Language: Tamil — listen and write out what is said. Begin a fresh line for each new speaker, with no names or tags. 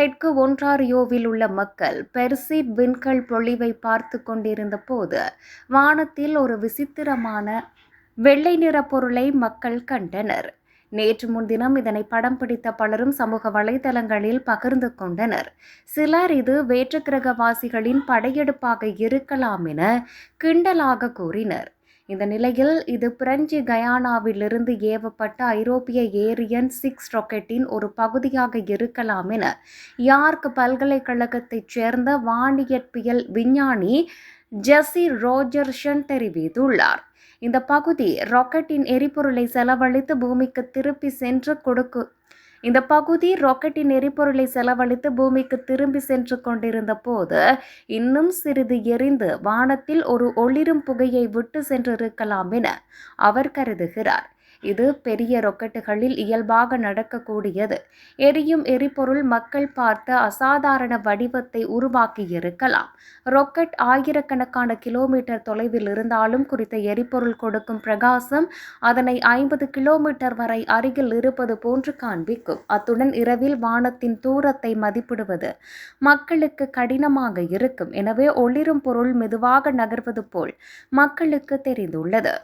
தெற்கு ஒன்றாரியோவில் உள்ள மக்கள் பெர்சிட் விண்கல் பொழிவை பார்த்து கொண்டிருந்த போது வானத்தில் ஒரு விசித்திரமான வெள்ளை நிற பொருளை மக்கள் கண்டனர். நேற்று முன்தினம் இதனை படம் பிடித்த பலரும் சமூக வலைதளங்களில் பகிர்ந்து கொண்டனர். சிலர் இது வேற்றுக்கிரகவாசிகளின் படையெடுப்பாக இருக்கலாம் என கிண்டலாக கூறினர். இந்த நிலையில் இது பிரெஞ்சு கயானாவிலிருந்து ஏவப்பட்ட ஐரோப்பிய ஏரியன் சிக்ஸ் ராக்கெட்டின் ஒரு பகுதியாக இருக்கலாம் என யார்க் பல்கலைக்கழகத்தைச் சேர்ந்த வானியற்பியல் விஞ்ஞானி ஜெஸி ரோஜர்ஷன் தெரிவித்துள்ளார். இந்த பகுதி ராக்கெட்டின் எரிபொருளை செலவழித்து பூமிக்கு திருப்பி சென்று கொடுக்கு இந்த பகுதி ராக்கெட்டின் எரிபொருளை செலவழித்து பூமிக்கு திரும்பி சென்று கொண்டிருந்த போது இன்னும் சிறிது எரிந்து வானத்தில் ஒரு ஒளிரும் புகையை விட்டு சென்றிருக்கலாம் என அவர் கருதுகிறார். இது பெரிய ரொக்கெட்டுகளில் இயல்பாக நடக்கக்கூடியது. எரியும் எரிபொருள் மக்கள் பார்த்த அசாதாரண வடிவத்தை உருவாக்கியிருக்கலாம். ரொக்கெட் ஆயிரக்கணக்கான கிலோமீட்டர் தொலைவில் இருந்தாலும் குறித்த எரிபொருள் கொடுக்கும் பிரகாசம் அதனை ஐம்பது கிலோமீட்டர் வரை அருகில் இருப்பது போன்று காண்பிக்கும். அத்துடன் இரவில் வானத்தின் தூரத்தை மதிப்பிடுவது மக்களுக்கு கடினமாக இருக்கும். எனவே ஒளிரும் பொருள் மெதுவாக நகர்வது போல் மக்களுக்கு தெரிந்துள்ளது.